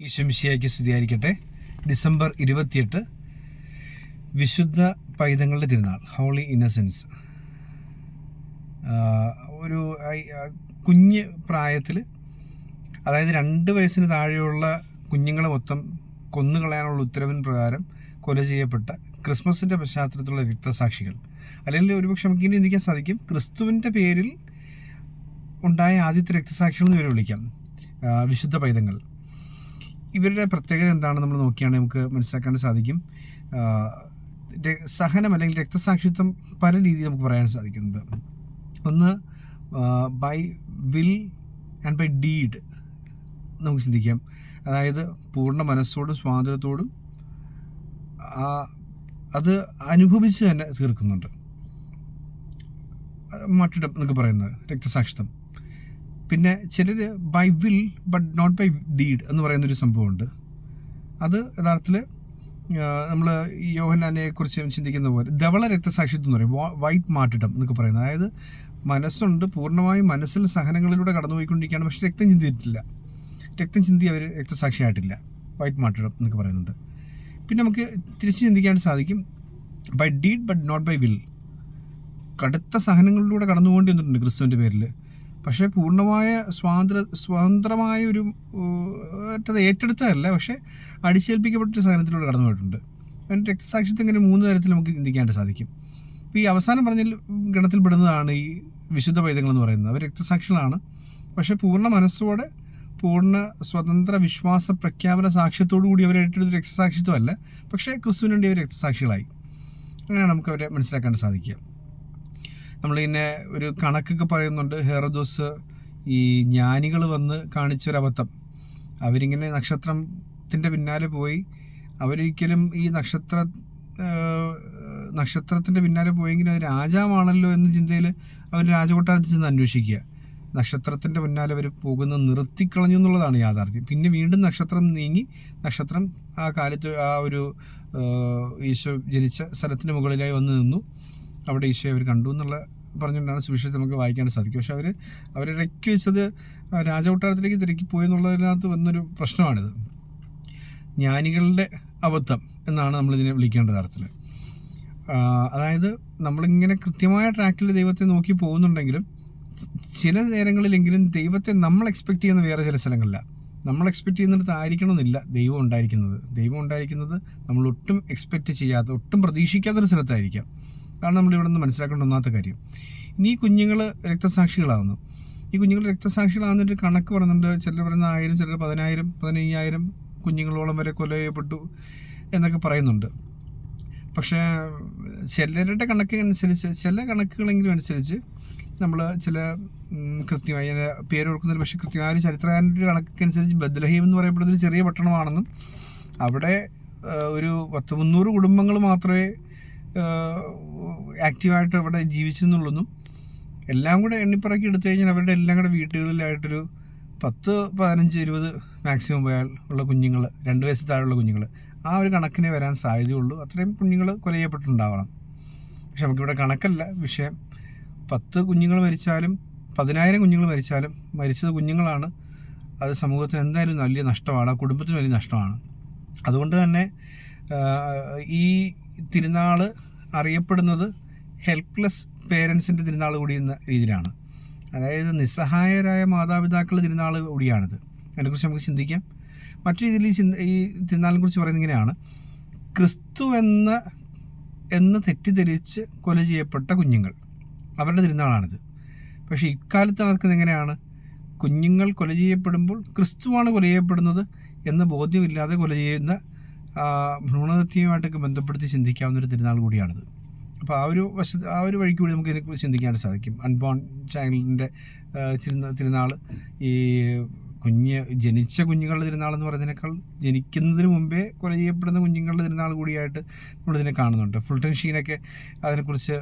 ഈശ്വമിശിയായിക്ക് സ്തുതിയായിരിക്കട്ടെ. ഡിസംബർ ഇരുപത്തിയെട്ട് വിശുദ്ധ പൈതങ്ങളുടെ തിരുനാൾ ഹോളി ഇന്നസെൻസ് ഒരു കുഞ്ഞ് പ്രായത്തിൽ അതായത് രണ്ട് വയസ്സിന് താഴെയുള്ള കുഞ്ഞുങ്ങളെ മൊത്തം കൊന്നുകളയാനുള്ള ഉത്തരവിൻ പ്രകാരം കൊല ചെയ്യപ്പെട്ട ക്രിസ്മസിന്റെ പശ്ചാത്തലത്തിലുള്ള രക്തസാക്ഷികൾ അല്ലെങ്കിൽ ഒരുപക്ഷെ നമുക്ക് ഇനി ചിന്തിക്കാൻ സാധിക്കും ക്രിസ്തുവിന്റെ പേരിൽ ഉണ്ടായ ആദ്യത്തെ രക്തസാക്ഷികൾ എന്ന് വിളിക്കാം. വിശുദ്ധ പൈതങ്ങൾ. ഇവരുടെ പ്രത്യേകത എന്താണെന്ന് നമ്മൾ നോക്കിയാണെങ്കിൽ നമുക്ക് മനസ്സിലാക്കാൻ സാധിക്കും. സഹനം അല്ലെങ്കിൽ രക്തസാക്ഷിത്വം പല രീതിയിൽ നമുക്ക് പറയാൻ സാധിക്കുന്നത്. ഒന്ന് by will and by deed നമുക്ക് ചിന്തിക്കാം. അതായത് പൂർണ മനസ്സോടും സ്വാതന്ത്ര്യത്തോടും അത് അനുഭവിച്ച് തന്നെ തീർക്കുന്നുണ്ട്. മറ്റിടം എന്നൊക്കെ പറയുന്നത് രക്തസാക്ഷിത്വം. പിന്നെ ചിലർ by will but not by deed എന്ന് പറയുന്നൊരു സംഭവമുണ്ട്. അത് യഥാർത്ഥത്തിൽ നമ്മൾ യോഹനാനെ കുറിച്ച് ചിന്തിക്കുന്ന പോലെ ധവള രക്തസാക്ഷിത്വം എന്ന് പറയും. വൈറ്റ് മാർട്ടിട്ടം എന്നൊക്കെ പറയുന്നത്. അതായത് മനസ്സുണ്ട് പൂർണമായും മനസ്സിൽ സഹനങ്ങളിലൂടെ കടന്നുപോയിക്കൊണ്ടിരിക്കുകയാണ് പക്ഷേ രക്തം ചിന്തിയിട്ടില്ല രക്തം ചിന്തി അവർ രക്തസാക്ഷിയായിട്ടില്ല. വൈറ്റ് മാർട്ടിടം എന്നൊക്കെ പറയുന്നുണ്ട്. പിന്നെ നമുക്ക് തിരിച്ച് ചിന്തിക്കാൻ സാധിക്കും by deed but not by will കടുത്ത സഹനങ്ങളിലൂടെ കടന്നുപോകേണ്ടി വന്നിട്ടുണ്ട് ക്രിസ്തുവിന്റെ പേരിൽ പക്ഷേ പൂർണമായ സ്വാതന്ത്ര്യ സ്വതന്ത്രമായ ഒരു മറ്റത് ഏറ്റെടുത്തതല്ല. പക്ഷേ അടിച്ചേൽപ്പിക്കപ്പെട്ട സാധനത്തിലൂടെ കടന്നു പോയിട്ടുണ്ട്. അതിന് രക്തസാക്ഷിത്വം ഇങ്ങനെ മൂന്ന് തരത്തിൽ നമുക്ക് ചിന്തിക്കാനായിട്ട് സാധിക്കും. ഇപ്പോൾ ഈ അവസാനം പറഞ്ഞ ഗണത്തിൽപ്പെടുന്നതാണ് ഈ വിശുദ്ധ പൈതങ്ങൾ എന്ന് പറയുന്നത്. അവർ രക്തസാക്ഷികളാണ്. പക്ഷേ പൂർണ മനസ്സോടെ പൂർണ സ്വതന്ത്ര വിശ്വാസ പ്രഖ്യാപന സാക്ഷ്യത്തോടു കൂടി അവർ ഏറ്റെടുത്ത രക്തസാക്ഷിത്വമല്ല. പക്ഷേ ക്രിസ്തുവിനുണ്ടി അവർ രക്തസാക്ഷികളായി. അങ്ങനെയാണ് നമുക്ക് അവരെ മനസ്സിലാക്കാൻ സാധിക്കുക. നമ്മളിങ്ങനെ ഒരു കണക്കൊക്കെ പറയുന്നുണ്ട് ഹെറദോസ് ഈ ജ്ഞാനികൾ വന്ന് കാണിച്ചൊരബദ്ധം. അവരിങ്ങനെ നക്ഷത്രത്തിന്റെ പിന്നാലെ പോയി. അവരൊരിക്കലും ഈ നക്ഷത്ര നക്ഷത്രത്തിന്റെ പിന്നാലെ പോയെങ്കിൽ അത് രാജാവാണല്ലോ എന്ന ചിന്തയിൽ അവർ രാജകൊട്ടാരത്തിൽ ചെന്ന് അന്വേഷിക്കുക. നക്ഷത്രത്തിന്റെ പിന്നാലെ അവർ പോകുന്നത് നിർത്തിക്കളഞ്ഞു എന്നുള്ളതാണ് യാഥാർത്ഥ്യം. പിന്നെ വീണ്ടും നക്ഷത്രം നീങ്ങി നക്ഷത്രം ആ കാലത്ത് ആ ഒരു ഈശോ ജനിച്ച സ്ഥലത്തിന് മുകളിലായി വന്ന് നിന്നു. അവിടെ ഈശോയെ അവർ കണ്ടു എന്നുള്ള പറഞ്ഞുകൊണ്ടാണ് സുവിശേഷം നമുക്ക് വായിക്കാൻ സാധിക്കും പക്ഷെ അവർ അവരിടയ്ക്ക് വെച്ചത് രാജകൊട്ടാരത്തിലേക്ക് തിരക്കി പോയി എന്നുള്ളതിനകത്ത് വന്നൊരു പ്രശ്നമാണിത്. ജ്ഞാനികളുടെ അബദ്ധം എന്നാണ് നമ്മളിതിനെ വിളിക്കേണ്ടത് അർത്ഥത്തിൽ അതായത് നമ്മളിങ്ങനെ കൃത്യമായ ട്രാക്കിൽ ദൈവത്തെ നോക്കി പോകുന്നുണ്ടെങ്കിലും ചില നേരങ്ങളിലെങ്കിലും ദൈവത്തെ നമ്മൾ എക്സ്പെക്ട് ചെയ്യുന്ന വേറെ ചില സ്ഥലങ്ങളില്ല. നമ്മൾ എക്സ്പെക്ട് ചെയ്യുന്നിടത്ത് ആയിരിക്കണമെന്നില്ല ദൈവം ഉണ്ടായിരിക്കുന്നത്. ദൈവം ഉണ്ടായിരിക്കുന്നത് നമ്മൾ ഒട്ടും എക്സ്പെക്റ്റ് ചെയ്യാത്ത ഒട്ടും പ്രതീക്ഷിക്കാത്തൊരു സ്ഥലത്തായിരിക്കാം. അതാണ് നമ്മൾ ഇവിടെ നിന്ന് മനസ്സിലാക്കേണ്ട ഒന്നാമത്തെ കാര്യം. ഇനി ഈ കുഞ്ഞുങ്ങൾ രക്തസാക്ഷികളാകുന്നു ഈ കുഞ്ഞുങ്ങൾ രക്തസാക്ഷികളാകുന്നൊരു കണക്ക് പറയുന്നുണ്ട്. ചിലർ പറയുന്ന ആയിരം ചിലർ പതിനായിരം പതിനയ്യായിരം കുഞ്ഞുങ്ങളോളം വരെ കൊല ചെയ്യപ്പെട്ടു എന്നൊക്കെ പറയുന്നുണ്ട്. പക്ഷേ ചിലരുടെ കണക്ക് അനുസരിച്ച് ചില കണക്കുകളെങ്കിലും അനുസരിച്ച് നമ്മൾ ചില കൃത്യമായി പേര് ഓർക്കുന്നില്ല പക്ഷേ കൃത്യമായ ഒരു ചരിത്രകാരന്റെ കണക്കനുസരിച്ച് ബദ്ലഹീം എന്ന് പറയപ്പെടുന്ന ഒരു ചെറിയ പട്ടണമാണെന്നും അവിടെ ഒരു പത്ത് മുന്നൂറ് കുടുംബങ്ങൾ മാത്രമേ ആക്റ്റീവായിട്ട് അവിടെ ജീവിച്ചെന്നുള്ളതും എല്ലാം കൂടെ എണ്ണിപ്പറക്കി എടുത്തു കഴിഞ്ഞാൽ അവരുടെ എല്ലാം കൂടെ വീട്ടുകളിലായിട്ടൊരു പത്ത് പതിനഞ്ച് ഇരുപത് മാക്സിമം പോയാൽ ഉള്ള കുഞ്ഞുങ്ങൾ രണ്ട് വയസ്സ് താഴെയുള്ള കുഞ്ഞുങ്ങൾ ആ ഒരു കണക്കിനെ വരാൻ സാധ്യതയുള്ളൂ. അത്രയും കുഞ്ഞുങ്ങൾ കൊല പക്ഷെ നമുക്കിവിടെ കണക്കല്ല. വിഷയം പത്ത് കുഞ്ഞുങ്ങൾ മരിച്ചാലും പതിനായിരം കുഞ്ഞുങ്ങൾ മരിച്ചാലും മരിച്ചത് കുഞ്ഞുങ്ങളാണ്. അത് സമൂഹത്തിന് എന്തായാലും വലിയ നഷ്ടമാണ്. ആ കുടുംബത്തിന് വലിയ നഷ്ടമാണ്. അതുകൊണ്ട് തന്നെ ഈ തിരുനാൾ അറിയപ്പെടുന്നത് ഹെൽപ്ലെസ് പേരൻസിന്റെ തിരുനാൾ കൂടി എന്ന രീതിയിലാണ്. അതായത് നിസ്സഹായരായ മാതാപിതാക്കളുടെ തിരുനാൾ കൂടിയാണിത്. അതിനെക്കുറിച്ച് നമുക്ക് ചിന്തിക്കാം. മറ്റു രീതിയിൽ ഈ ചിന്ത ഈ തിരുനാളിനെ കുറിച്ച് പറയുന്നത് ഇങ്ങനെയാണ്. ക്രിസ്തു എന്ന എന്ന് തെറ്റിദ്ധരിച്ച് കൊല ചെയ്യപ്പെട്ട കുഞ്ഞുങ്ങൾ അവരുടെ തിരുനാളാണിത്. പക്ഷേ ഇക്കാലത്ത് നടക്കുന്നത് എങ്ങനെയാണ്? കുഞ്ഞുങ്ങൾ കൊല ചെയ്യപ്പെടുമ്പോൾ ക്രിസ്തുവാണ് കൊല ചെയ്യപ്പെടുന്നത് എന്ന ബോധ്യമില്ലാതെ കൊല ചെയ്യുന്ന ഭ്രൂണഹത്യയുമായിട്ടൊക്കെ ബന്ധപ്പെടുത്തി ചിന്തിക്കാവുന്ന ഒരു തിരുനാൾ കൂടിയാണിത്. അപ്പോൾ ആ ഒരു വശ ആ ഒരു വഴിക്ക് കൂടി നമുക്ക് ഇതിനെക്കുറിച്ച് ചിന്തിക്കാനായിട്ട് സാധിക്കും. അൺബോൺ ചൈൽഡിന്റെ തിരുനാൾ ഈ കുഞ്ഞ് ജനിച്ച കുഞ്ഞുങ്ങളുടെ തിരുനാൾ എന്ന് പറയുന്നതിനേക്കാൾ ജനിക്കുന്നതിന് മുമ്പേ കൊല ചെയ്യപ്പെടുന്ന കുഞ്ഞുങ്ങളുടെ തിരുനാൾ കൂടിയായിട്ട് നമ്മളിതിനെ കാണുന്നുണ്ട്. ഫുൾ ഫുൾട്ടൻ ഷീനൊക്കെ അതിനെക്കുറിച്ച്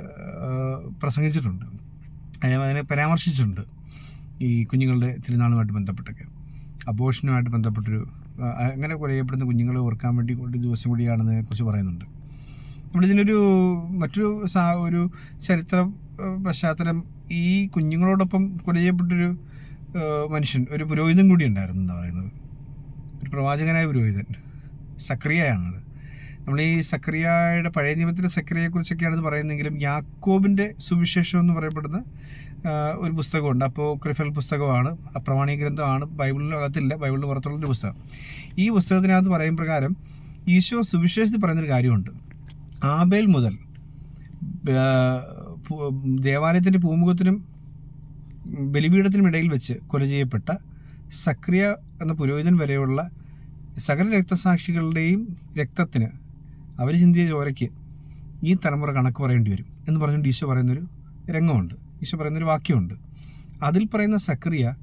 പ്രസംഗിച്ചിട്ടുണ്ട്. അതിനെ പരാമർശിച്ചിട്ടുണ്ട് ഈ കുഞ്ഞുങ്ങളുടെ തിരുനാളുമായിട്ട് ബന്ധപ്പെട്ടൊക്കെ. അബോഷനുമായിട്ട് ബന്ധപ്പെട്ടൊരു അങ്ങനെ കൊലയപ്പെടുന്ന കുഞ്ഞുങ്ങളെ ഓർക്കാൻ വേണ്ടി ഒരു ദിവസം കൂടിയാണെന്ന് കുറിച്ച് പറയുന്നുണ്ട്. നമ്മളിതിനൊരു മറ്റൊരു സാ ഒരു ചരിത്ര പശ്ചാത്തലം ഈ കുഞ്ഞുങ്ങളോടൊപ്പം കൊലയപ്പെട്ടൊരു മനുഷ്യൻ ഒരു പുരോഹിതൻ കൂടി ഉണ്ടായിരുന്നു എന്നാണ് പറയുന്നത്. ഒരു പ്രവാചകനായ പുരോഹിതൻ സക്രിയയാണത് നമ്മൾ ഈ സക്രിയയുടെ പഴയ നിയമത്തിലെ സക്രിയയെക്കുറിച്ചൊക്കെയാണ് ഇത് പറയുന്നതെങ്കിലും യാക്കോബിന്റെ സുവിശേഷം എന്ന് പറയപ്പെടുന്ന ഒരു പുസ്തകമുണ്ട്. അപ്പോൾ ക്രിഫൽ പുസ്തകമാണ് അപ്രമാണീയ ഗ്രന്ഥമാണ്. ബൈബിളിൽ അകത്തില്ല ബൈബിളിന് പുറത്തുള്ള ഒരു പുസ്തകം. ഈ പുസ്തകത്തിനകത്ത് പറയും പ്രകാരം ഈശോ സുവിശേഷത്തിൽ പറയുന്നൊരു കാര്യമുണ്ട്. ആബേൽ മുതൽ ദേവാലയത്തിന്റെ പൂമുഖത്തിനും ബലിപീഠത്തിനും ഇടയിൽ വെച്ച് കൊല ചെയ്യപ്പെട്ട സക്രിയ എന്ന പുരോഹിതൻ വരെയുള്ള സകല രക്തസാക്ഷികളുടെയും രക്തത്തിന് അവർ ചിന്തിയ ചോരയ്ക്ക് ഈ തലമുറ കണക്ക് പറയേണ്ടി വരും എന്ന് പറഞ്ഞുകൊണ്ട് ഈശോ പറയുന്നൊരു രംഗമുണ്ട്. ഈശോ പറയുന്നൊരു വാക്യമുണ്ട്. അതിൽ പറയുന്ന സക്രിയ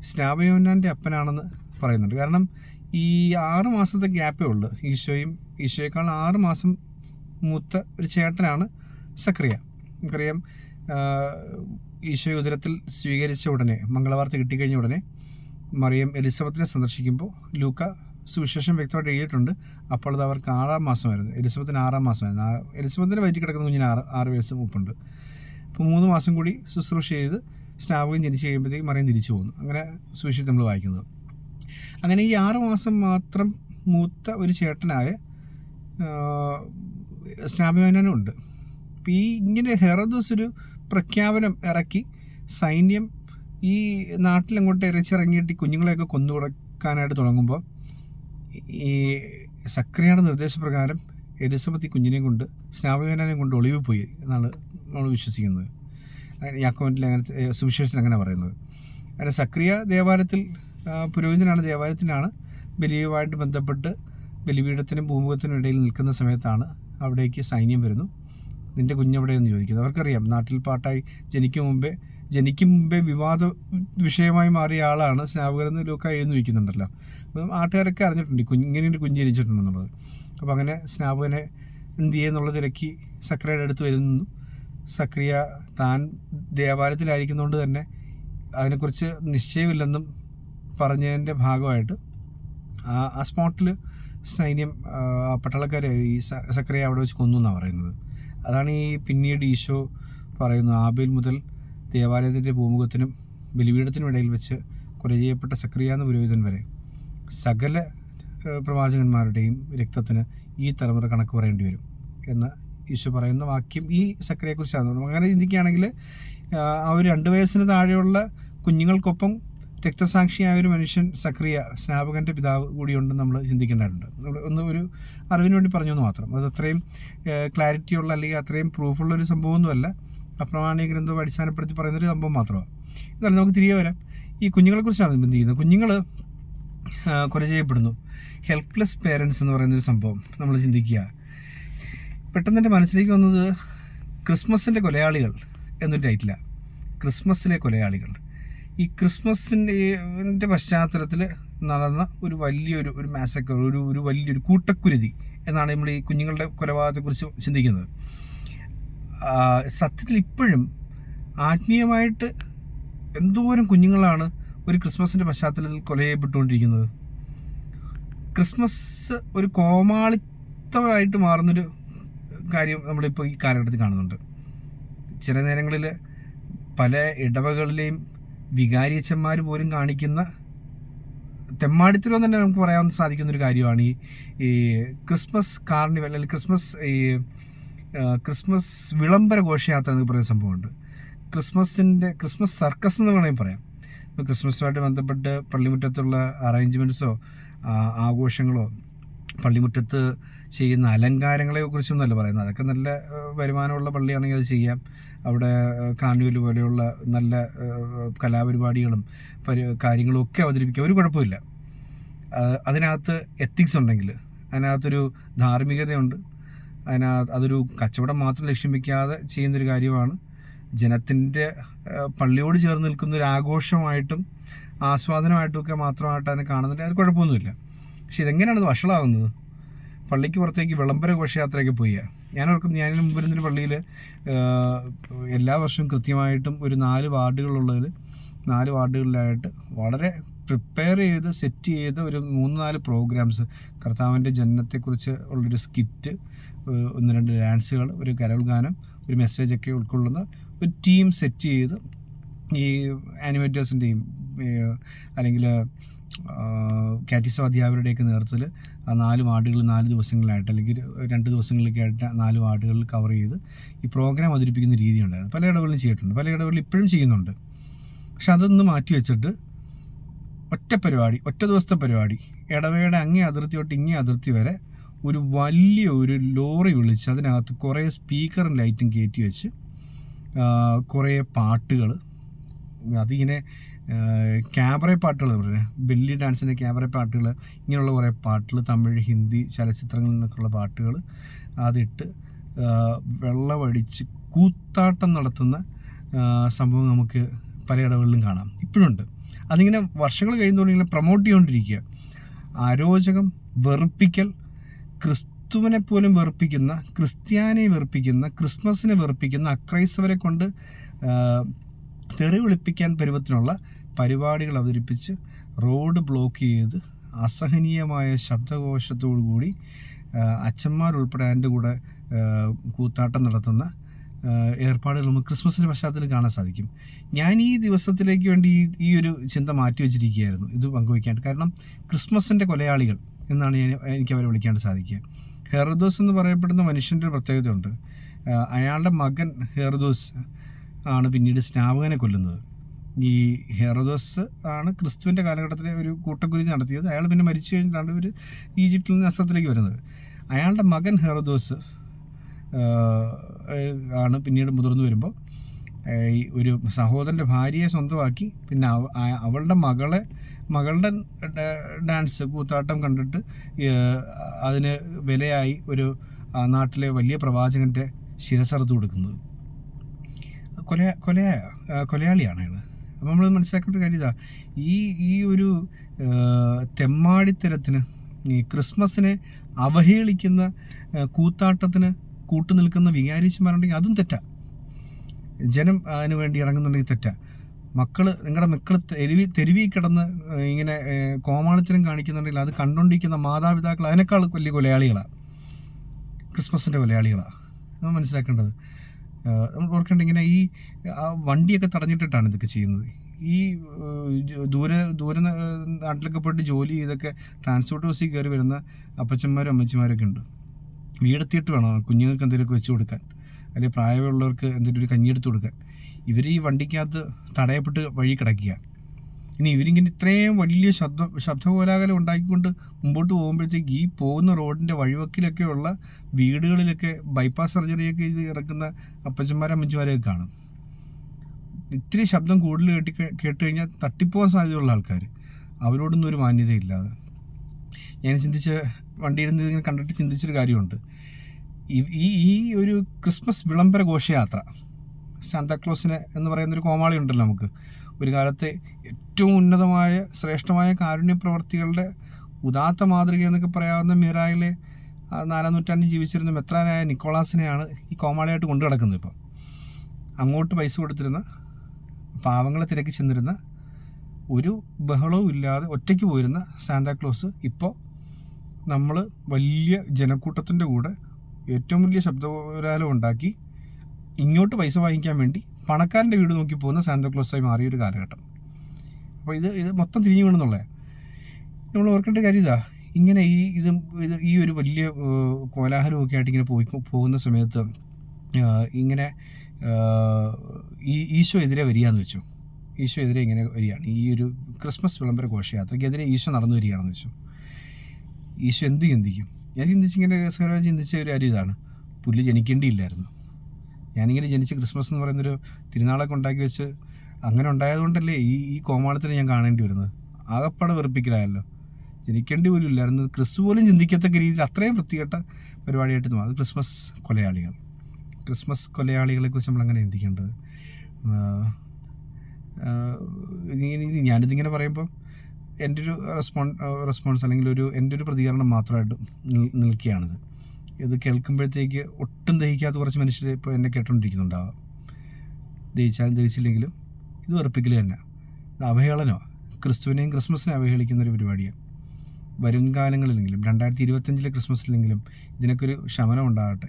സ്നാപയോന്നാന്റെ അപ്പനാണെന്ന് പറയുന്നുണ്ട്. കാരണം ഈ ആറ് മാസത്തെ ഗ്യാപ്പേ ഉള്ളൂ ഈശോയും ഈശോയേക്കാൾ ആറ് മാസം മൂത്ത ഒരു ചേട്ടനാണ് സക്രിയ. നമുക്കറിയാം ഈശോ ഉദരത്തിൽ സ്വീകരിച്ച ഉടനെ മംഗളവാർത്ത കിട്ടിക്കഴിഞ്ഞ ഉടനെ മറിയം എലിസബത്തിനെ സന്ദർശിക്കുമ്പോൾ ലൂക്ക സുവിശേഷം വ്യക്തമായിട്ട് എഴുതിയിട്ടുണ്ട്. അപ്പോൾ അത് അവർക്ക് ആറാം മാസമായിരുന്നു. എലിസബത്തിന് ആറാം മാസമായിരുന്നു. ആ എലിസബത്തിന്റെ വയറ്റിൽ കിടക്കുന്ന കുഞ്ഞിന് ആറ് ആറ് വയസ്സ് മുപ്പുണ്ട്. അപ്പോൾ മൂന്ന് മാസം കൂടി ശുശ്രൂഷ ചെയ്ത് സ്നാപകം ജനിച്ച് കഴിയുമ്പോഴത്തേക്ക് മറിയം തിരിച്ചു പോകുന്നു അങ്ങനെ സുവിശേഷം നമ്മൾ വായിക്കുന്നത്. അങ്ങനെ ഈ ആറ് മാസം മാത്രം മൂത്ത ഒരു ചേട്ടനായ സ്നാഭിമാനും ഉണ്ട്. അപ്പോൾ ഈ ഇങ്ങനെ ഹെറദൂസ് ഒരു പ്രഖ്യാപനം ഇറക്കി സൈന്യം ഈ നാട്ടിലങ്ങോട്ട് ഇറച്ചിറങ്ങിയിട്ട് ഈ കുഞ്ഞുങ്ങളെയൊക്കെ കൊന്നു കൊടുക്കാനായിട്ട് തുടങ്ങുമ്പോൾ ഈ സക്രിയയുടെ നിർദ്ദേശപ്രകാരം എലിസബത്ത് ഈ കുഞ്ഞിനെയും കൊണ്ട് സ്നാപകനെയും കൊണ്ട് ഒളിവ് പോയി എന്നാണ് നമ്മൾ വിശ്വസിക്കുന്നത്. അക്കൗണ്ടിൽ അങ്ങനത്തെ ഏ, സുവിശേഷത്തിൽ അങ്ങനെ പറയുന്നത്. അങ്ങനെ സക്രിയ ദേവാലയത്തിൽ പുരോഹിതനാണ് ദേവാലയത്തിനാണ് ബലിയുമായിട്ട് ബന്ധപ്പെട്ട് ബലിപീഠത്തിനും ഭൂമുഖത്തിനും ഇടയിൽ നിൽക്കുന്ന സമയത്താണ് അവിടേക്ക് സൈന്യം വരുന്നു. നിന്റെ കുഞ്ഞെവിടെയെന്ന് ചോദിക്കുന്നത് അവർക്കറിയാം നാട്ടിൽ പാട്ടായി ജനിക്കും മുമ്പേ ജനിക്കും മുമ്പേ വിവാദ വിഷയമായി മാറിയ ആളാണ് സ്നാപകരെന്ന് ലൂക്ക എഴുതി വയ്ക്കുന്നുണ്ടല്ലോ അപ്പം നാട്ടുകാരൊക്കെ അറിഞ്ഞിട്ടുണ്ട് കുഞ്ഞ് ഇങ്ങനെ ഒരു കുഞ്ഞ് ജനിച്ചിട്ടുണ്ടെന്നുള്ളത്. അപ്പോൾ അങ്ങനെ സ്നാപകനെ എന്ത് ചെയ്യുന്നുള്ള തിരക്കി സക്രിയയുടെ അടുത്ത് വരുന്നു. സക്രിയ താൻ ദേവാലയത്തിലായിരിക്കുന്നതുകൊണ്ട് തന്നെ അതിനെക്കുറിച്ച് നിശ്ചയമില്ലെന്നും പറഞ്ഞതിന്റെ ഭാഗമായിട്ട് ആ സ്പോട്ടിൽ സൈന്യം പട്ടാളക്കാരെ ഈ സക്രിയ അവിടെ വെച്ച് കൊന്നു എന്നാണ് പറയുന്നത്. അതാണ് ഈ പിന്നീട് ഈശോ പറയുന്നത് ആബിൽ മുതൽ ദേവാലയത്തിന്റെ ഭൂമുഖത്തിനും ബലിപീഠത്തിനും ഇടയിൽ വെച്ച് കൊല ചെയ്യപ്പെട്ട സക്രിയാന്ന പുരോഹിതൻ വരെ സകല പ്രവാചകന്മാരുടെയും രക്തത്തിന് ഈ തലമുറ കണക്ക് പറയേണ്ടി വരും എന്ന് ഈശോ പറയുന്ന വാക്യം ഈ സക്രിയെക്കുറിച്ചാണ്. അങ്ങനെ ചിന്തിക്കുകയാണെങ്കിൽ ആ, ഒരു രണ്ട് വയസ്സിന് താഴെയുള്ള കുഞ്ഞുങ്ങൾക്കൊപ്പം രക്തസാക്ഷിയായ ഒരു മനുഷ്യൻ സക്രിയ സ്നാപകന്റെ പിതാവ് കൂടിയുണ്ടെന്ന് നമ്മൾ ചിന്തിക്കേണ്ടതുണ്ട്. നമ്മൾ ഒന്ന് ഒരു അറിവിന് വേണ്ടി പറഞ്ഞു എന്ന് മാത്രം അത് അത്രയും ക്ലാരിറ്റിയുള്ള അല്ലെങ്കിൽ അത്രയും പ്രൂഫുള്ള ഒരു സംഭവമൊന്നുമല്ല. അപ്രമാണീയ ഗ്രന്ഥം അടിസ്ഥാനപ്പെടുത്തി പറയുന്നൊരു സംഭവം മാത്രമാണ്. എന്നാലും നമുക്ക് തിരികെ വരാം. ഈ കുഞ്ഞുങ്ങളെക്കുറിച്ചാണ് ചെയ്യുന്നത് കുഞ്ഞുങ്ങൾ കുറെ ചെയ്യപ്പെടുന്നു. ഹെൽപ്ലെസ് പേരൻസ് എന്ന് പറയുന്നൊരു സംഭവം നമ്മൾ ചിന്തിക്കുക. പെട്ടെന്ന് എന്റെ മനസ്സിലേക്ക് വന്നത് ക്രിസ്മസിന്റെ കൊലയാളികൾ എന്നൊരു ടൈറ്റിലാണ് ക്രിസ്മസിലെ കൊലയാളികൾ. ഈ ക്രിസ്മസിന്റെ പശ്ചാത്തലത്തിൽ നടന്ന ഒരു വലിയൊരു ഒരു മാസക്കർ ഒരു ഒരു വലിയൊരു കൂട്ടക്കുരുതി എന്നാണ് നമ്മൾ ഈ കുഞ്ഞുങ്ങളുടെ കൊലപാതകത്തെക്കുറിച്ച് ചിന്തിക്കുന്നത്. സത്യത്തിൽ ഇപ്പോഴും ആത്മീയമായിട്ട് എന്തോരം കുഞ്ഞുങ്ങളാണ് ഒരു ക്രിസ്മസിന്റെ പശ്ചാത്തലത്തിൽ കൊല ചെയ്യപ്പെട്ടുകൊണ്ടിരിക്കുന്നത് ക്രിസ്മസ് ഒരു കോമാളിത്തമായിട്ട് മാറുന്നൊരു കാര്യം നമ്മളിപ്പോൾ ഈ കാലഘട്ടത്തിൽ കാണുന്നുണ്ട്. ചില നേരങ്ങളിൽ പല ഇടവകളിലെയും വികാരിയച്ചന്മാർ പോലും കാണിക്കുന്ന തെമ്മാടിത്തരം തന്നെ നമുക്ക് പറയാൻ സാധിക്കുന്ന ഒരു കാര്യമാണ് ഈ ഈ ക്രിസ്മസ് കാർണിവൽ അല്ലെങ്കിൽ ക്രിസ്മസ് ഈ ക്രിസ്മസ് വിളംബര ഘോഷയാത്ര എന്ന് പറയുന്ന സംഭവമുണ്ട്. ക്രിസ്മസിന്റെ ക്രിസ്മസ് സർക്കസ് എന്ന് വേണമെങ്കിൽ പറയാം. ഇപ്പോൾ ക്രിസ്മസുമായിട്ട് ബന്ധപ്പെട്ട് പള്ളിമുറ്റത്തുള്ള അറേഞ്ച്മെന്റ്സോ ആഘോഷങ്ങളോ പള്ളിമുറ്റത്ത് ചെയ്യുന്ന അലങ്കാരങ്ങളെ കുറിച്ചൊന്നുമല്ല പറയുന്നത്. അതൊക്കെ നല്ല വരുമാനമുള്ള പള്ളിയാണെങ്കിൽ അത് ചെയ്യാം. അവിടെ കാർണിവൽ പോലെയുള്ള നല്ല കലാപരിപാടികളും പരി കാര്യങ്ങളും ഒക്കെ അവതരിപ്പിക്കുക ഒരു കുഴപ്പമില്ല അതിനകത്ത് എത്തിക്സ് ഉണ്ടെങ്കിൽ അതിനകത്തൊരു ധാർമ്മികതയുണ്ട്. അതിനകത്ത് അതൊരു കച്ചവടം മാത്രം ലക്ഷ്യം വെക്കാതെ ചെയ്യുന്നൊരു കാര്യമാണ്. ജനത്തിന്റെ പള്ളിയോട് ചേർന്ന് നിൽക്കുന്ന ഒരു ആഘോഷമായിട്ടും ആസ്വാദനമായിട്ടും ഒക്കെ മാത്രമായിട്ട് അതിനെ കാണുന്നില്ല അത് കുഴപ്പമൊന്നുമില്ല. പക്ഷെ ഇതെങ്ങനെയാണ് ഇത് വഷളാവുന്നത്? പള്ളിക്ക് പുറത്തേക്ക് വിളംബര ഘോഷയാത്രയൊക്കെ പോയി. ഞാൻ ഓർക്കുന്നു ഞാൻ മുമ്പ് വരുന്നൊരു പള്ളിയിൽ എല്ലാ വർഷവും കൃത്യമായിട്ടും ഒരു നാല് വാർഡുകളുള്ളതിൽ നാല് വാർഡുകളിലായിട്ട് വളരെ പ്രിപ്പയർ ചെയ്ത് സെറ്റ് ചെയ്ത ഒരു മൂന്ന് നാല് പ്രോഗ്രാംസ്. കർത്താവിന്റെ ജനനത്തെക്കുറിച്ച് ഉള്ളൊരു സ്കിറ്റ് ഒന്ന് രണ്ട് ഡാൻസുകൾ ഒരു കരോൾ ഗാനം ഒരു മെസ്സേജൊക്കെ ഉൾക്കൊള്ളുന്ന ഒരു ടീം സെറ്റ് ചെയ്ത് ഈ ആനിമേറ്റേഴ്സിന്റെയും അല്ലെങ്കിൽ കാറ്റിസം അധ്യാപകരുടെയൊക്കെ നേതൃത്വത്തിൽ ആ നാല് വാർഡുകൾ നാല് ദിവസങ്ങളിലായിട്ട് അല്ലെങ്കിൽ രണ്ട് ദിവസങ്ങളിലൊക്കെ ആയിട്ട് നാല് വാർഡുകളിൽ കവർ ചെയ്ത് ഈ പ്രോഗ്രാം അവതരിപ്പിക്കുന്ന രീതിയുണ്ടായിരുന്നു. പല ഇടങ്ങളിലും ചെയ്തിട്ടുണ്ട്. പല ഇടകളിലും ഇപ്പോഴും ചെയ്യുന്നുണ്ട്. പക്ഷെ അതൊന്ന് മാറ്റി വെച്ചിട്ട് ഒറ്റ പരിപാടി ഒറ്റ ദിവസത്തെ പരിപാടി ഇടവയുടെ അങ്ങേ അതിർത്തി തൊട്ട് ഇങ്ങേ അതിർത്തി വരെ ഒരു വലിയ ഒരു ലോറി വിളിച്ച് അതിനകത്ത് കുറേ സ്പീക്കറും ലൈറ്റും കയറ്റി വെച്ച് കുറേ പാട്ടുകൾ അതിങ്ങനെ ക്യാമറ പാട്ടുകൾ പറയുന്നത് ബെല്ലി ഡാൻസിന്റെ ക്യാമറ പാട്ടുകൾ ഇങ്ങനെയുള്ള കുറേ പാട്ടുകൾ തമിഴ് ഹിന്ദി ചലച്ചിത്രങ്ങളിൽ നിന്നൊക്കെയുള്ള പാട്ടുകൾ അതിട്ട് വെള്ളമടിച്ച് കൂത്താട്ടം നടത്തുന്ന സംഭവം നമുക്ക് പല പലയിടങ്ങളിലും കാണാം. ഇപ്പോഴുണ്ട്. അതിങ്ങനെ വർഷങ്ങൾ കഴിയുന്നതോടെ ഇങ്ങനെ പ്രൊമോട്ട് ചെയ്തുകൊണ്ടിരിക്കുക അരോചകം വെറുപ്പിക്കൽ ക്രിസ്തുവിനെ പോലും വെറുപ്പിക്കുന്ന ക്രിസ്ത്യാനിയെ വെറുപ്പിക്കുന്ന ക്രിസ്മസിനെ വെറുപ്പിക്കുന്ന അക്രൈസ്തവരെ കൊണ്ട് തെറി വിളിപ്പിക്കാൻ പരുവത്തിനുള്ള പരിപാടികൾ അവതരിപ്പിച്ച് റോഡ് ബ്ലോക്ക് ചെയ്ത് അസഹനീയമായ ശബ്ദകോശത്തോടു കൂടി അച്ഛന്മാരുൾപ്പെടെ അതിന്റെ കൂടെ കൂത്താട്ടം നടത്തുന്ന ഏർപ്പാടുകൾ നമുക്ക് ക്രിസ്മസിന്റെ പശ്ചാത്തലത്തിൽ കാണാൻ സാധിക്കും. ഞാൻ ഈ ദിവസത്തിലേക്ക് വേണ്ടി ഈ ഒരു ചിന്ത മാറ്റി വെച്ചിരിക്കുകയായിരുന്നു ഇത് പങ്കുവയ്ക്കാൻ കാരണം ക്രിസ്മസിന്റെ കൊലയാളികൾ എന്നാണ് ഞാൻ എനിക്ക് അവരെ വിളിക്കാണ്ട് സാധിക്കുക. ഹെറദോസ് എന്ന് പറയപ്പെടുന്ന മനുഷ്യന്റെ പ്രത്യേകതയുണ്ട്. അയാളുടെ മകൻ ഹെറദോസ് ആണ് പിന്നീട് സ്നാപകനെ കൊല്ലുന്നത്. ഈ ഹെറദോസ് ആണ് ക്രിസ്തുവിന്റെ കാലഘട്ടത്തിലെ ഒരു കൂട്ടക്കുരി നടത്തിയത്. അയാൾ പിന്നെ മരിച്ചു കഴിഞ്ഞിട്ടാണ് ഇവർ ഈജിപ്തിൽ നിന്ന് അസ്ത്രത്തിലേക്ക് വരുന്നത്. അയാളുടെ മകൻ ഹെറദോസ് ആണ് പിന്നീട് മുതിർന്നു വരുമ്പോൾ ഒരു സഹോദരന്റെ ഭാര്യയെ സ്വന്തമാക്കി. പിന്നെ അവളുടെ മകളെ മകളുടെ ഡാൻസ് കൂത്താട്ടം കണ്ടിട്ട് അതിന് വിലയായി ഒരു നാട്ടിലെ വലിയ പ്രവാചകന്റെ ശിരസറുത്ത് കൊടുക്കുന്നത്. കൊല കൊല കൊലയാളിയാണ് അയാൾ അപ്പോൾ നമ്മൾ മനസ്സിലാക്കേണ്ട കാര്യം ഇതാ. ഈ ഈ ഒരു തെമ്മാടിത്തരത്തിന് ഈ ക്രിസ്മസിനെ അവഹേളിക്കുന്ന കൂത്താട്ടത്തിന് കൂട്ടുനിൽക്കുന്ന വികാരിച്ചുമാരുണ്ടെങ്കിൽ അതും തെറ്റാ. ജനം അതിന് വേണ്ടി ഇറങ്ങുന്നുണ്ടെങ്കിൽ തെറ്റാ. മക്കൾ നിങ്ങളുടെ മക്കൾ തെരുവി തെരുവി കിടന്ന് ഇങ്ങനെ കോമാളിത്തരം കാണിക്കുന്നുണ്ടെങ്കിൽ അത് കണ്ടുകൊണ്ടിരിക്കുന്ന മാതാപിതാക്കൾ അതിനേക്കാൾ വലിയ കൊലയാളികളാണ് ക്രിസ്മസിന്റെ കൊലയാളികളാണ് നമ്മൾ മനസ്സിലാക്കേണ്ടത്. നമ്മൾ ഓർക്കേണ്ട ഇങ്ങനെ ഈ വണ്ടിയൊക്കെ തടഞ്ഞിട്ടിട്ടാണ് ഇതൊക്കെ ചെയ്യുന്നത്. ഈ ദൂരെ ദൂരെ നാട്ടിലൊക്കെ പോയിട്ട് ജോലി ചെയ്തൊക്കെ ട്രാൻസ്പോർട്ട് ബസ്സിൽ കയറി വരുന്ന അപ്പച്ചന്മാരും അമ്മച്ചിമാരൊക്കെ ഉണ്ട്. വീടെത്തിയിട്ട് വേണം കുഞ്ഞുങ്ങൾക്ക് എന്തെങ്കിലുമൊക്കെ വെച്ച് കൊടുക്കാൻ. അല്ലെങ്കിൽ പ്രായമുള്ളവർക്ക് എന്തെങ്കിലും ഒരു കഞ്ഞിയെടുത്ത് കൊടുക്കാൻ. ഇവർ ഈ വണ്ടിക്കകത്ത് തടയപ്പെട്ട് വഴി കിടക്കുക. ഇനി ഇവരിങ്ങനെ ഇത്രയും വലിയ ശബ്ദ ശബ്ദകോലാഹലം ഉണ്ടാക്കിക്കൊണ്ട് മുമ്പോട്ട് പോകുമ്പോഴത്തേക്ക് ഈ പോകുന്ന റോഡിന്റെ വഴിവക്കിലൊക്കെയുള്ള വീടുകളിലൊക്കെ ബൈപ്പാസ് സർജറിയൊക്കെ ചെയ്ത് കിടക്കുന്ന അപ്പച്ചന്മാരും അമ്മച്ചിമാരെയൊക്കെ കാണും. ഇത്തിരി ശബ്ദം കൂടുതൽ കേട്ടി കേട്ട് കഴിഞ്ഞാൽ തട്ടിപ്പോകാൻ സാധ്യതയുള്ള ആൾക്കാർ അവരോടൊന്നും ഒരു മാന്യതയില്ലാതെ. ഞാൻ ചിന്തിച്ച വണ്ടിയിരുന്ന് ഇങ്ങനെ കണ്ടിട്ട് ചിന്തിച്ചൊരു കാര്യമുണ്ട്. ഈ- ഈ ഒരു ക്രിസ്മസ് വിളംബര ഘോഷയാത്ര സാന്താക്ലോസിനെ എന്ന് പറയുന്നൊരു കോമാളി ഉണ്ടല്ലോ നമുക്ക്. ഒരു കാലത്തെ ഏറ്റവും ഉന്നതമായ ശ്രേഷ്ഠമായ കാരുണ്യ പ്രവർത്തികളുടെ ഉദാത്ത മാതൃക എന്നൊക്കെ പറയാവുന്ന മിറായിലെ നാലാം നൂറ്റാണ്ടിൽ ജീവിച്ചിരുന്ന മെത്രാനായ നിക്കോളാസിനെയാണ് ഈ കോമാളിയായിട്ട് കൊണ്ടു കിടക്കുന്നത് ഇപ്പം. അങ്ങോട്ട് പൈസ കൊടുത്തിരുന്ന പാവങ്ങളെ തിരക്കി ചെന്നിരുന്ന ഒരു ബഹളവും ഇല്ലാതെ ഒറ്റയ്ക്ക് പോയിരുന്ന സാന്താക്ലോസ് ഇപ്പോൾ നമ്മൾ വലിയ ജനക്കൂട്ടത്തിന്റെ കൂടെ ഏറ്റവും വലിയ ശബ്ദോരാലം ഉണ്ടാക്കി ഇങ്ങോട്ട് പൈസ വാങ്ങിക്കാൻ വേണ്ടി പണക്കാരന്റെ വീട് നോക്കി പോകുന്ന സാന്താക്ലോസായി മാറിയൊരു കാലഘട്ടം. അപ്പോൾ ഇത് ഇത് മൊത്തം തിരിഞ്ഞു വീണെന്നുള്ളത് നമ്മൾ ഓർക്കേണ്ട കാര്യം ഇതാ. ഇങ്ങനെ ഈ ഇത് ഇത് ഈ ഒരു വലിയ കോലാഹലമൊക്കെ ആയിട്ട് ഇങ്ങനെ പോയി പോകുന്ന സമയത്ത് ഇങ്ങനെ ഈ ഈശോ എതിരെ വരികയെന്ന് വെച്ചു. ഈശോ എതിരെ ഇങ്ങനെ വരികയാണ്. ഈ ഒരു ക്രിസ്മസ് വിളംബര ഘോഷയാത്രയ്ക്കെതിരെ ഈശോ നടന്നു വരികയാണെന്ന് വെച്ചു. ഈശോ എന്ത് ചിന്തിക്കും? ഞാൻ ചിന്തിച്ചിങ്ങനെ രസകരമായി ചിന്തിച്ച ഒരു കാര്യം ഇതാണ്. പുല്ല് ജനിക്കേണ്ടിയില്ലായിരുന്നു. ഞാനിങ്ങനെ ജനിച്ച് ക്രിസ്മസ് എന്ന് പറയുന്നൊരു തിരുനാളൊക്കെ ഉണ്ടാക്കി വെച്ച് അങ്ങനെ ഉണ്ടായതുകൊണ്ടല്ലേ ഈ ഈ കോമാളത്തിന് ഞാൻ കാണേണ്ടി വരുന്നത്. ആകപ്പാടെ വെറുപ്പിക്കലായല്ലോ. ജനിക്കേണ്ടി പോലും ഇല്ലായിരുന്നു. ക്രിസ്തു പോലും ചിന്തിക്കത്തക്ക രീതിയിൽ അത്രയും വൃത്തികെട്ട പരിപാടിയായിട്ട് അത് ക്രിസ്മസ് കൊലയാളികൾ. ക്രിസ്മസ് കൊലയാളികളെ കുറിച്ച് നമ്മൾ അങ്ങനെ ചിന്തിക്കേണ്ടത് ഞാനിതിങ്ങനെ പറയുമ്പോൾ എന്റെ ഒരു റെസ്പോൺ റെസ്പോൺസ് അല്ലെങ്കിൽ ഒരു എന്റെ ഒരു പ്രതികരണം മാത്രമായിട്ട് നിൽ- നിൽക്കുകയാണിത്. ഇത് കേൾക്കുമ്പോഴത്തേക്ക് ഒട്ടും ദഹിക്കാത്ത കുറച്ച് മനുഷ്യർ ഇപ്പോൾ എന്നെ കേട്ടോണ്ടിരിക്കുന്നുണ്ടാവാം. ദഹിച്ചാലും ദഹിച്ചില്ലെങ്കിലും ഇത് വെറുപ്പിക്കൽ തന്നെ. ഇത് അവഹേളനമാണ് ക്രിസ്തുവിനെയും ക്രിസ്മസിനെ അവഹേളിക്കുന്ന ഒരു പരിപാടിയാണ് വരും കാലങ്ങളിലെങ്കിലും രണ്ടായിരത്തി ഇരുപത്തഞ്ചിലെ ക്രിസ്മസിലെങ്കിലും ഇതിനൊക്കെ ഒരു ശമനം ഉണ്ടാകട്ടെ.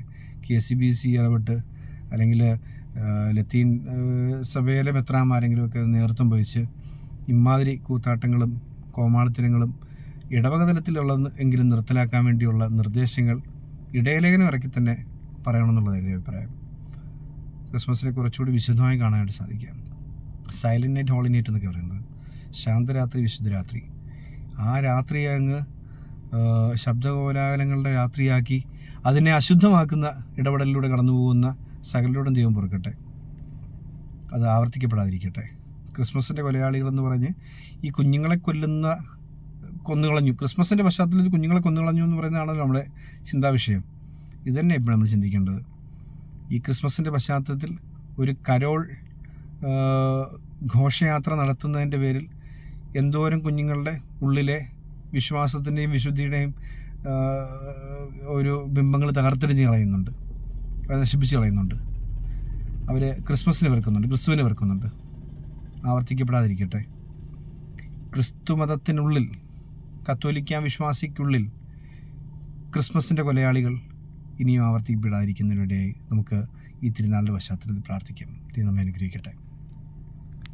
കെ സി ബി സി ഇടപെട്ട് അല്ലെങ്കിൽ ലത്തീൻ സഭയിലെ മെത്രാമാരെങ്കിലും ഒക്കെ നേതൃത്വം വഹിച്ച് ഇമാതിരി കൂത്താട്ടങ്ങളും കോമാളിത്തരങ്ങളും ഇടവക തലത്തിലുള്ള എങ്കിലും നിർത്തലാക്കാൻ വേണ്ടിയുള്ള നിർദ്ദേശങ്ങൾ ഇടയലേഖനം ഇറക്കി തന്നെ പറയണമെന്നുള്ളത് എന്റെ അഭിപ്രായം. ക്രിസ്മസിനെ കുറച്ചുകൂടി വിശുദ്ധമായി കാണാനായിട്ട് സാധിക്കാം. സൈലന്റ് നൈറ്റ് ഹോളി നൈറ്റ് എന്നൊക്കെ പറയുന്നത് ശാന്തരാത്രി വിശുദ്ധ രാത്രി. ആ രാത്രി അങ്ങ് ശബ്ദകോലാഹലങ്ങളുടെ രാത്രിയാക്കി അതിനെ അശുദ്ധമാക്കുന്ന ഇടപെടലിലൂടെ കടന്നു പോകുന്ന സകലരോടും ദൈവം പൊറുക്കട്ടെ. അത് ആവർത്തിക്കപ്പെടാതിരിക്കട്ടെ. ക്രിസ്മസിന്റെ കൊലയാളികളെന്ന് പറഞ്ഞ് ഈ കുഞ്ഞുങ്ങളെ കൊല്ലുന്ന കൊന്നുകളഞ്ഞു. ക്രിസ്മസിന്റെ പശ്ചാത്തലത്തിൽ കുഞ്ഞുങ്ങളെ കൊന്നുകളഞ്ഞു എന്ന് പറയുന്നതാണല്ലോ നമ്മുടെ ചിന്താവിഷയം. ഇത് തന്നെ നമ്മൾ ചിന്തിക്കേണ്ടത്. ഈ ക്രിസ്മസിന്റെ പശ്ചാത്തലത്തിൽ ഒരു കരോൾ ഘോഷയാത്ര നടത്തുന്നതിന്റെ പേരിൽ എന്തോരം കുഞ്ഞുങ്ങളുടെ ഉള്ളിലെ വിശ്വാസത്തിന്റെയും വിശുദ്ധിയുടെയും ഒരു ബിംബങ്ങൾ തകർത്തിടിഞ്ഞ് കളയുന്നുണ്ട്. അത് നശിപ്പിച്ച് കളയുന്നുണ്ട്. അവർ ക്രിസ്മസിന് വെറുക്കുന്നുണ്ട്. ക്രിസ്തുവിനെ വെറുക്കുന്നുണ്ട്. ആവർത്തിക്കപ്പെടാതിരിക്കട്ടെ. ക്രിസ്തു മതത്തിനുള്ളിൽ കത്തോലിക്ക വിശ്വാസിക്കുള്ളിൽ ക്രിസ്മസിന്റെ കൊലയാളികൾ ഇനിയും ആവർത്തിക്കപ്പെടാതിരിക്കുന്നതിനിടെ നമുക്ക് ഈ തിരുനാളിന്റെ പശ്ചാത്തലത്തിൽ പ്രാർത്ഥിക്കാം. ദൈവം നമ്മെ അനുഗ്രഹിക്കട്ടെ.